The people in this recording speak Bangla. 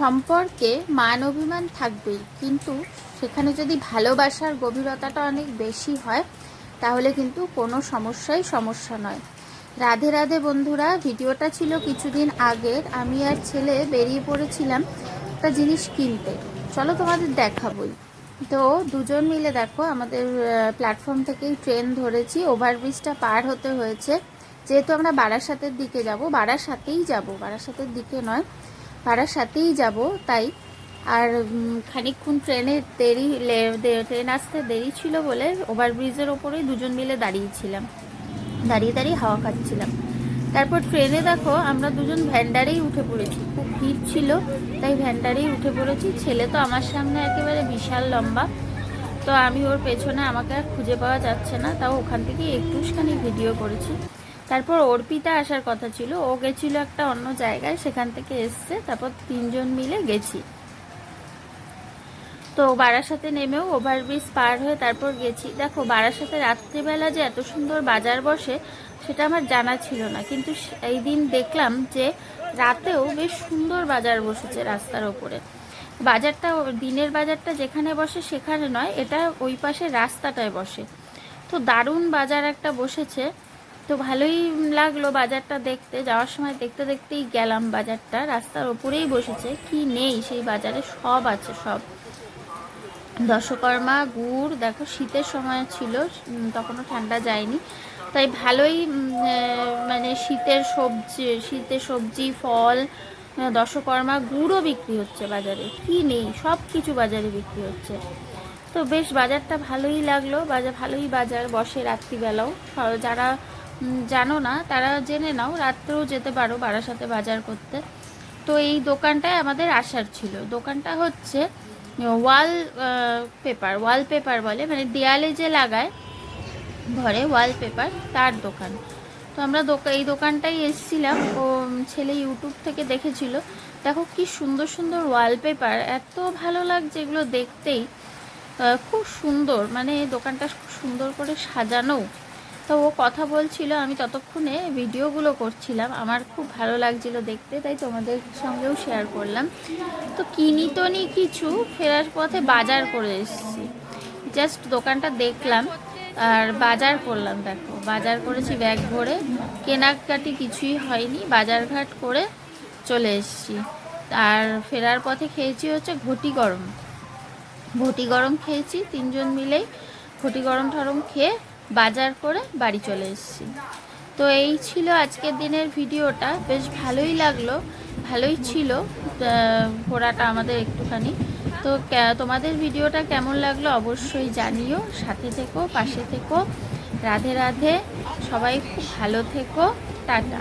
সম্পর্কে মান অভিমান থাকবেই। কিন্তু সেখানে যদি ভালোবাসার গভীরতাটা অনেক বেশি হয়, তাহলে কিন্তু কোনো সমস্যাই সমস্যা নয়। রাধে রাধে বন্ধুরা, ভিডিওটা ছিল কিছুদিন আগের। আমি আর ছেলে বেরিয়ে পড়েছিলাম একটা জিনিস কিনতে। চলো তোমাদের দেখাবই। তো দুজন মিলে দেখো, আমাদের প্ল্যাটফর্ম থেকেই ট্রেন ধরেছি। ওভারব্রিজটা পার হতে হয়েছে। যেহেতু আমরা বারাসাতের দিকে যাব, বারাসাতেই যাব। বারাসাতের দিকে নয় বারাসাতেই যাব, তাই। আর খানিকক্ষণ ট্রেনে দেরি ট্রেন আসতে দেরি ছিল বলে ওভারব্রিজের ওপরেই দুজন মিলে দাঁড়িয়েছিলাম। দাঁড়িয়ে দাঁড়িয়ে হাওয়া খাচ্ছিলাম। তারপর ট্রেনে দেখো, আমরা দুজন ভ্যান্ডারেই উঠে পড়েছি। খুব ভিড় ছিল, তাই ভ্যান্ডারেই উঠে পড়েছি। ছেলে তো আমার সামনে একেবারে বিশাল লম্বা। তো আমি ওর পেছনে আমাকে আর খুঁজে পাওয়া যাচ্ছে না, তাও ওখান থেকে একটুখানি ভিডিও করেছি। তারপর অর্পিতা আসার কথা ছিল। ও গেছিল একটা অন্য জায়গায়, সেখান থেকে এসছে। তারপর তিনজন মিলে গেছি। তো বারাসাতে নেমেও ওভারব্রিজ পার হয়ে তারপর গেছি। দেখো, বারাসাতে রাত্রিবেলা যে এত সুন্দর বাজার বসে, সেটা আমার জানা ছিল না। কিন্তু এই দিন দেখলাম যে রাতেও বেশ সুন্দর বাজার বসেছে রাস্তার ওপরে। বাজারটা দিনের বাজারটা যেখানে বসে, সেখানে নয়, এটা ওই পাশে রাস্তাটায় বসে। তো দারুণ বাজার একটা বসেছে। তো ভালোই লাগল বাজারটা দেখতে। যাওয়ার সময় দেখতে দেখতেই গেলাম বাজারটা। রাস্তার ওপরেই বসেছে। কি নেই? সেই বাজারে সব আছে, সব। দশকর্মা, গুড়, দেখো শীতের সময় ছিল তখনও ঠান্ডা যায়নি। তাই ভালোই মানে শীতের সবজি শীতের সবজি, ফল দশকর্মা, গুড়ও বিক্রি হচ্ছে বাজারে। কি নেই? সব কিছু বাজারে বিক্রি হচ্ছে। তো বেশ, বাজারটা ভালোই লাগল। বাজার ভালোই বাজার বসে রাত্রিবেলাও। যারা জানো না, তারা জেনে নাও, রাত্রেও যেতে পারো বারাসাতে বাজার করতে। তো এই দোকানটায় আমাদের আসার ছিল। দোকানটা হচ্ছে ওয়াল পেপার ওয়াল পেপার বলে মানে দেয়ালে যে লাগায় ঘরে ওয়াল পেপার তার দোকান। তো আমরা এই দোকানটাই এসেছিলাম। ও ছেলে ইউটিউব থেকে দেখেছিল, দেখো কি সুন্দর সুন্দর ওয়ালপেপার, এত ভালো লাগছে এগুলো দেখতেই। খুব সুন্দর মানে দোকানটা খুব সুন্দর করে সাজানো। তো ও কথা বলছিল, আমি ততক্ষণে ভিডিওগুলো করছিলাম। আমার খুব ভালো লাগছিল দেখতে, তাই তোমাদের সঙ্গেও শেয়ার করলাম। তো কিনি তো নি কিছু ফেরার পথে বাজার করে এসেছি। জাস্ট দোকানটা দেখলাম আর বাজার করলাম, দেখো। বাজার করেছি ব্যাগ ভরে, কেনাকাটি কিছুই হয়নি, বাজারঘাট করে চলে এসেছি। আর ফেরার পথে খেয়েছি হচ্ছে ঘটি গরম। ঘটি গরম খেয়েছি, তিনজন মিলেই ঘটি গরম ঠরম খেয়ে বাজার করে বাড়ি চলে এসেছি। তো এই ছিল আজকের দিনের ভিডিওটা। বেশ ভালোই লাগল, ভালোই ছিল ঘোরাটা আমাদের একটুখানি। তো তোমাদের ভিডিওটা কেমন লাগল অবশ্যই জানিও। সাথে থেকো, পাশে থেকো। রাধে রাধে। সবাই খুব ভালো থেকো। টাটা।